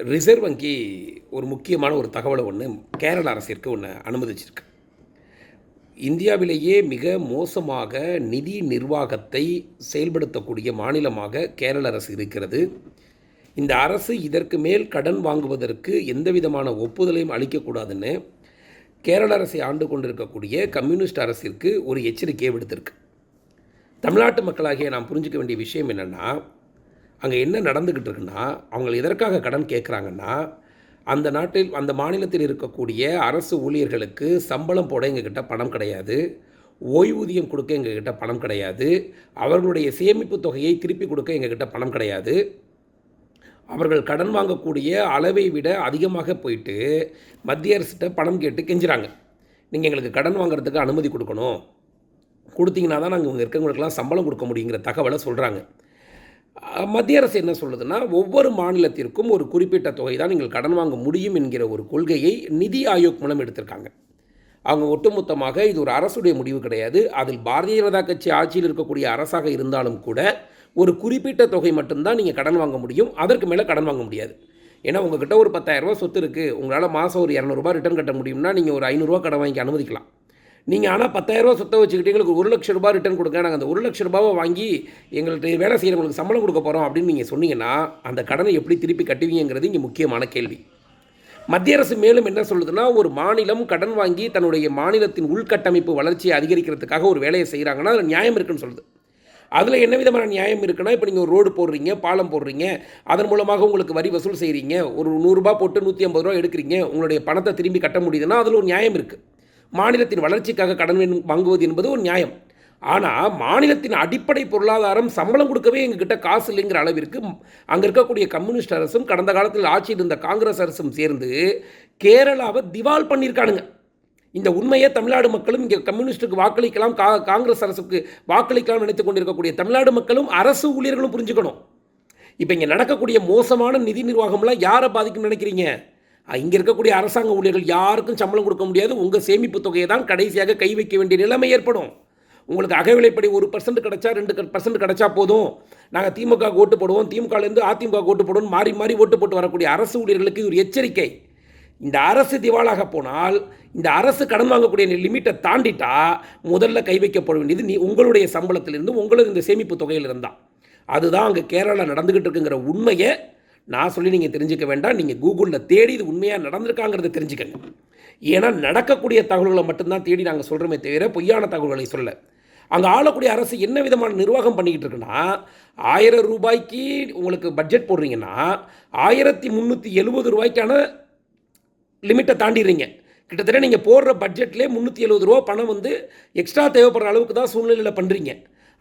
Reserve வங்கி ஒரு முக்கியமான ஒரு தகவலை ஒன்று கேரள அரசிற்கு ஒன்று அனுமதிச்சிருக்கு. இந்தியாவிலேயே மிக மோசமாக நிதி நிர்வாகத்தை செயல்படுத்தக்கூடிய மாநிலமாக கேரள அரசு இருக்கிறது. இந்த அரசு இதற்கு மேல் கடன் வாங்குவதற்கு எந்த விதமான ஒப்புதலையும் அளிக்கக்கூடாதுன்னு கேரள அரசை ஆண்டு கொண்டிருக்கக்கூடிய கம்யூனிஸ்ட் அரசிற்கு ஒரு எச்சரிக்கையை விடுத்திருக்கு. தமிழ்நாட்டு மக்களாகிய நாம் புரிஞ்சிக்க வேண்டிய விஷயம் என்னென்னா அங்கே என்ன நடந்துக்கிட்டு இருக்குன்னா அவங்க எதற்காக கடன் கேட்குறாங்கன்னா அந்த நாட்டில் அந்த மாநிலத்தில் இருக்கக்கூடிய அரசு ஊழியர்களுக்கு சம்பளம் போட எங்ககிட்ட பணம் கிடையாது. ஓய்வூதியம் கொடுக்க எங்ககிட்ட பணம் கிடையாது. அவர்களுடைய சேமிப்பு தொகையை திருப்பி கொடுக்க எங்ககிட்ட பணம் கிடையாது. அவர்கள் கடன் வாங்கக்கூடிய அளவை விட அதிகமாக போயிட்டு மத்திய அரசிட்ட பணம் கேட்டு கெஞ்சுறாங்க. நீங்கள் எங்களுக்கு கடன் வாங்குறதுக்கு அனுமதி கொடுக்கணும். கொடுத்தீங்கன்னா தான் நாங்கள் இங்கே இருக்கிறவங்களுக்கெல்லாம் சம்பளம் கொடுக்க முடியுங்கிற தகவலை சொல்கிறாங்க மத்திய அரசு என்ன சொல்லுதுன்னா ஒவ்வொரு மாநிலத்திற்கும் ஒரு குறிப்பிட்ட தொகை தான் நீங்கள் கடன் வாங்க முடியும் என்கிற ஒரு கொள்கையை நிதி ஆயோக் மூலம் எடுத்திருக்காங்க. அவங்க ஒட்டுமொத்தமாக இது ஒரு அரசுடைய முடிவு கிடையாது. அதில் பாரதிய ஜனதா கட்சி ஆட்சியில் இருக்கக்கூடிய அரசாக இருந்தாலும் கூட ஒரு குறிப்பிட்ட தொகை மட்டும்தான் நீங்கள் கடன் வாங்க முடியும். அதற்கு மேலே கடன் வாங்க முடியாது. ஏன்னா உங்ககிட்ட ஒரு பத்தாயிரரூபா சொத்து இருக்குது உங்களால் மாதம் ஒரு இரநூறுபா ரிட்டர்ன் கட்ட முடியும்னா நீங்கள் ஒரு ஐநூறுரூவா கடன் வாங்கி அனுமதிக்கலாம். நீங்கள் ஆனால் 10000 சொத்தை வச்சுக்கிட்டு எங்களுக்கு ஒரு லட்ச ரூபாய் ரிட்டர்ன் கொடுங்க. நாங்கள் அந்த ஒரு லட்ச ரூபாவை வாங்கி எங்கள்கிட்ட வேலை செய்கிறவங்களுக்கு சம்பளம் கொடுக்க போகிறோம் அப்படின்னு நீங்கள் சொன்னீங்கன்னா அந்த கடனை எப்படி திருப்பி கட்டுவீங்கிறது இங்கே முக்கியமான கேள்வி. மத்திய அரசு மேலும் என்ன சொல்லுதுன்னா ஒரு மாநிலம் கடன் வாங்கி தன்னுடைய மாநிலத்தின் உள்கட்டமைப்பு வளர்ச்சியை அதிகரிக்கிறதுக்காக ஒரு வேலையை செய்கிறாங்கன்னா அதில் நியாயம் இருக்குன்னு சொல்லுது. அதில் என்ன விதமான நியாயம் இருக்குன்னா இப்போ நீங்கள் ஒரு ரோடு போடுறீங்க பாலம் போடுறீங்க அதன் மூலமாக உங்களுக்கு வரி வசூல் செய்கிறீங்க ஒரு நூறுரூபா போட்டு நூற்றி ஐம்பது ரூபா எடுக்கிறீங்க உங்களுடைய பணத்தை திரும்பி கட்ட முடியுதுன்னா அதில் ஒரு நியாயம் இருக்குது மாநிலத்தின் வளர்ச்சிக்காக கடன் வாங்குவது என்பது ஒரு நியாயம். ஆனால் மாநிலத்தின் அடிப்படை பொருளாதாரம் சம்பளம் கொடுக்கவே எங்ககிட்ட காசு இல்லைங்கிற அளவிற்கு அங்கே இருக்கக்கூடிய கம்யூனிஸ்ட் அரசும் கடந்த காலத்தில் ஆட்சியில் இருந்த காங்கிரஸ் அரசும் சேர்ந்து கேரளாவை திவால் பண்ணியிருக்கானுங்க. இந்த உண்மையை தமிழ்நாடு மக்களும் இங்கே கம்யூனிஸ்ட்டுக்கு வாக்களிக்கலாம் கா காங்கிரஸ் அரசுக்கு வாக்களிக்கலாம் நினைத்து கொண்டிருக்கக்கூடிய தமிழ்நாடு மக்களும் அரசு ஊழியர்களும் புரிஞ்சுக்கணும். இப்போ இங்கே நடக்கக்கூடிய மோசமான நிதி நிர்வாகம்லாம் யாரை பாதிக்கும்னு நினைக்கிறீங்க? இங்கே இருக்கக்கூடிய அரசாங்க ஊழியர்கள் யாருக்கும் சம்பளம் கொடுக்க முடியாது. உங்கள் சேமிப்பு தொகையை தான் கடைசியாக கை வைக்க வேண்டிய நிலைமை ஏற்படும். உங்களுக்கு அகவிலைப்படி ஒரு பர்சன்ட் கிடைச்சா ரெண்டு பர்சன்ட் கிடைச்சா போதும். நாங்கள் திமுக ஓட்டு போடுவோம். திமுகலேருந்து அதிமுக ஓட்டு போடுவோம் மாறி மாறி ஓட்டு போட்டு வரக்கூடிய அரசு ஊழியர்களுக்கு ஒரு எச்சரிக்கை. இந்த அரசு திவாலாக போனால் இந்த அரசு கடன் வாங்கக்கூடிய லிமிட்டை தாண்டிட்டா முதல்ல கை வைக்கப்பட வேண்டியது நீ உங்களுடைய சம்பளத்திலிருந்து உங்களது இந்த சேமிப்பு தொகையிலிருந்தான். அதுதான் அங்கே கேரளா நடந்துக்கிட்டு இருக்குங்கிற உண்மையை நான் சொல்லி நீங்கள் தெரிஞ்சுக்க வேண்டாம். நீங்கள் கூகுளில் தேடி இது உண்மையாக நடந்திருக்காங்கிறத தெரிஞ்சுக்கங்க. ஏன்னா நடக்கக்கூடிய தகவல்களை மட்டும்தான் தேடி நாங்கள் சொல்கிறோமே தவிர பொய்யான தகவல்களை சொல்ல அங்கே ஆளக்கூடிய அரசு என்ன விதமான நிர்வாகம் பண்ணிக்கிட்டு இருக்குன்னா ஆயிரம் ரூபாய்க்கு உங்களுக்கு பட்ஜெட் போடுறீங்கன்னா ஆயிரத்தி முந்நூற்றி எழுபது ரூபாய்க்கான லிமிட்டை தாண்டிடுறீங்க. கிட்டத்தட்ட நீங்கள் போடுற பட்ஜெட்லேயே முந்நூற்றி எழுபது ரூபா பணம் வந்து எக்ஸ்ட்ரா தேவைப்படுற அளவுக்கு தான் சூழ்நிலையில் பண்ணுறீங்க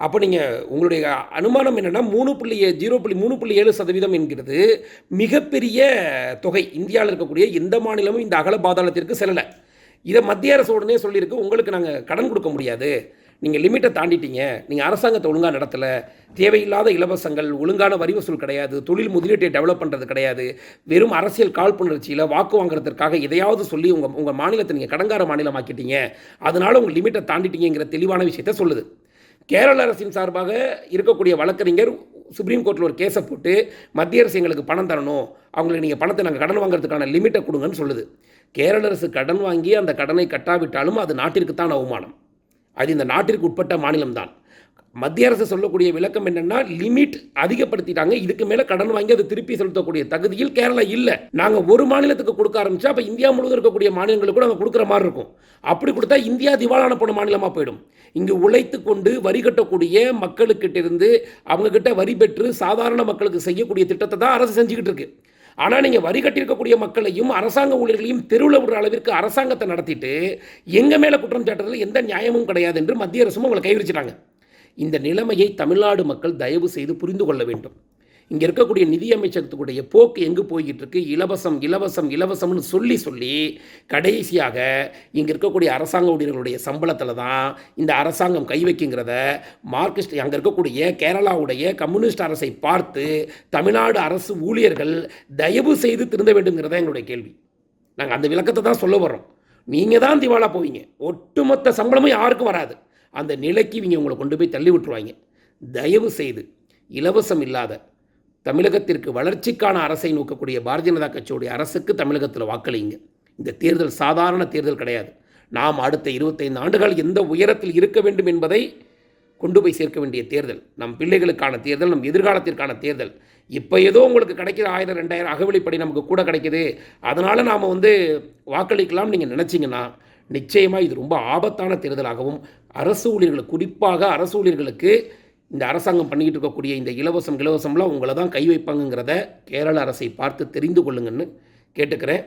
அப்போ நீங்கள் உங்களுடைய அனுமானம் என்னென்னா மூணு புள்ளி ஜீரோ புள்ளி மூணு புள்ளி ஏழு சதவீதம் என்கிறது மிகப்பெரிய தொகை. இந்தியாவில் இருக்கக்கூடிய எந்த மாநிலமும் இந்த அகல பாதாளத்திற்கு செல்லலை. இதை மத்திய அரசு உடனே சொல்லியிருக்கு. உங்களுக்கு நாங்கள் கடன் கொடுக்க முடியாது. நீங்கள் லிமிட்டை தாண்டிட்டீங்க. நீங்கள் அரசாங்கத்தை ஒழுங்காக நடத்தலை. தேவையில்லாத இலவசங்கள் ஒழுங்கான வரி வசூல் கிடையாது. தொழில் முதலீட்டை டெவலப் பண்ணுறது கிடையாது. வெறும் அரசியல் காழ்ப்புணர்ச்சியில் வாக்கு வாங்குறதுக்காக எதையாவது சொல்லி உங்கள் உங்கள் மாநிலத்தை நீங்கள் கடங்கார மாநிலமாக்கிட்டீங்க. அதனால் உங்கள் லிமிட்டை தாண்டிட்டீங்கிற தெளிவான விஷயத்தை சொல்லுது. கேரள அரசின் சார்பாக இருக்கக்கூடிய வழக்கறிஞர் சுப்ரீம் கோர்ட்டில் ஒரு கேஸை போட்டு மத்திய அரசு எங்களுக்கு பணம் தரணும். அவங்களுக்கு நீங்கள் பணத்தை நாங்கள் கடன் வாங்குறதுக்கான லிமிட்டை கொடுங்கன்னு சொல்லுது. கேரள அரசு கடன் வாங்கி அந்த கடனை கட்டாவிட்டாலும் அது நாட்டிற்கு தான் அவமானம். அது இந்த நாட்டிற்கு உட்பட்ட மாநிலம்தான். மத்திய அரசு சொல்லக்கூடிய விளக்கம் என்னன்னா லிமிட் அதிகப்படுத்திட்டாங்க. இதுக்கு மேலே கடன் வாங்கி அதை திருப்பி செலுத்தக்கூடிய தகுதியில் கேரளா இல்லை. நாங்கள் ஒரு மாநிலத்துக்கு கொடுக்க ஆரம்பிச்சா அப்போ இந்தியா முழுவதும் இருக்கக்கூடிய மாநிலங்களுக்கு கூட நாங்கள் கொடுக்குற மாதிரி இருக்கும். அப்படி கொடுத்தா இந்தியா திவாலான போன மாநிலமாக போயிடும். இங்கு உழைத்து கொண்டு வரி கட்டக்கூடிய மக்களுக்கிட்ட இருந்து அவங்க கிட்ட வரி பெற்று சாதாரண மக்களுக்கு செய்யக்கூடிய திட்டத்தை தான் அரசு செஞ்சுக்கிட்டு இருக்கு. ஆனால் நீங்கள் வரி கட்டியிருக்கக்கூடிய மக்களையும் அரசாங்க ஊழியர்களையும் தெருவில் விடுற அளவிற்கு அரசாங்கத்தை நடத்திட்டு எங்கள் மேலே குற்றம் சாட்டுறதுல எந்த நியாயமும் கிடையாது என்று மத்திய அரசும் அவங்களை கைவிரிச்சிட்டாங்க. இந்த நிலைமையை தமிழ்நாடு மக்கள் தயவு செய்து புரிந்து கொள்ள வேண்டும். இங்கே இருக்கக்கூடிய நிதியமைச்சகத்துக்குடைய போக்கு எங்கு போய்கிட்டு இருக்கு இலவசம் இலவசம் இலவசம்னு சொல்லி சொல்லி கடைசியாக இங்கே இருக்கக்கூடிய அரசாங்க ஊழியர்களுடைய சம்பளத்தில் தான் இந்த அரசாங்கம் கை வைக்குங்கிறத மார்க்சிஸ்ட் அங்கே இருக்கக்கூடிய கேரளாவுடைய கம்யூனிஸ்ட் அரசை பார்த்து தமிழ்நாடு அரசு ஊழியர்கள் தயவு செய்து திருந்த வேண்டுங்கிறத எங்களுடைய கேள்வி. நாங்கள் அந்த விளக்கத்தை தான் சொல்ல வர்றோம். நீங்கள் தான் திவாலா போவீங்க. ஒட்டுமொத்த சம்பளமும் யாருக்கும் வராது. அந்த நிலைக்கு இவங்க உங்களை கொண்டு போய் தள்ளி விட்டுருவாங்க. தயவு செய்து இலவசம் இல்லாத தமிழகத்திற்கு வளர்ச்சிக்கான அரசை நோக்கக்கூடிய பாரதிய ஜனதா கட்சியுடைய அரசுக்கு தமிழகத்தில் வாக்களிங்க. இந்த தேர்தல் சாதாரண தேர்தல் கிடையாது. நாம் அடுத்த இருபத்தைந்து ஆண்டுகள் எந்த உயரத்தில் இருக்க வேண்டும் என்பதை கொண்டு போய் சேர்க்க வேண்டிய தேர்தல். நம் பிள்ளைகளுக்கான தேர்தல் நம் எதிர்காலத்திற்கான தேர்தல். இப்போ ஏதோ உங்களுக்கு கிடைக்கிற ஆயிரம் ரெண்டாயிரம் அகவலிப்படி நமக்கு கூட கிடைக்குது. அதனால் நாம் வந்து வாக்களிக்கலாம் நீங்கள் நினச்சிங்கன்னா நிச்சயமாக இது ரொம்ப ஆபத்தான தேர்தலாகவும் அரசு ஊழியர்கள் குறிப்பாக அரசு ஊழியர்களுக்கு இந்த அரசாங்கம் பண்ணிக்கிட்டு இருக்கக்கூடிய இந்த இலவசம் இலவசம்லாம் உங்களை தான் கை வைப்பாங்கங்கிறத கேரள அரசை பார்த்து தெரிந்து கொள்ளுங்கன்னு கேட்டுக்கிறேன்.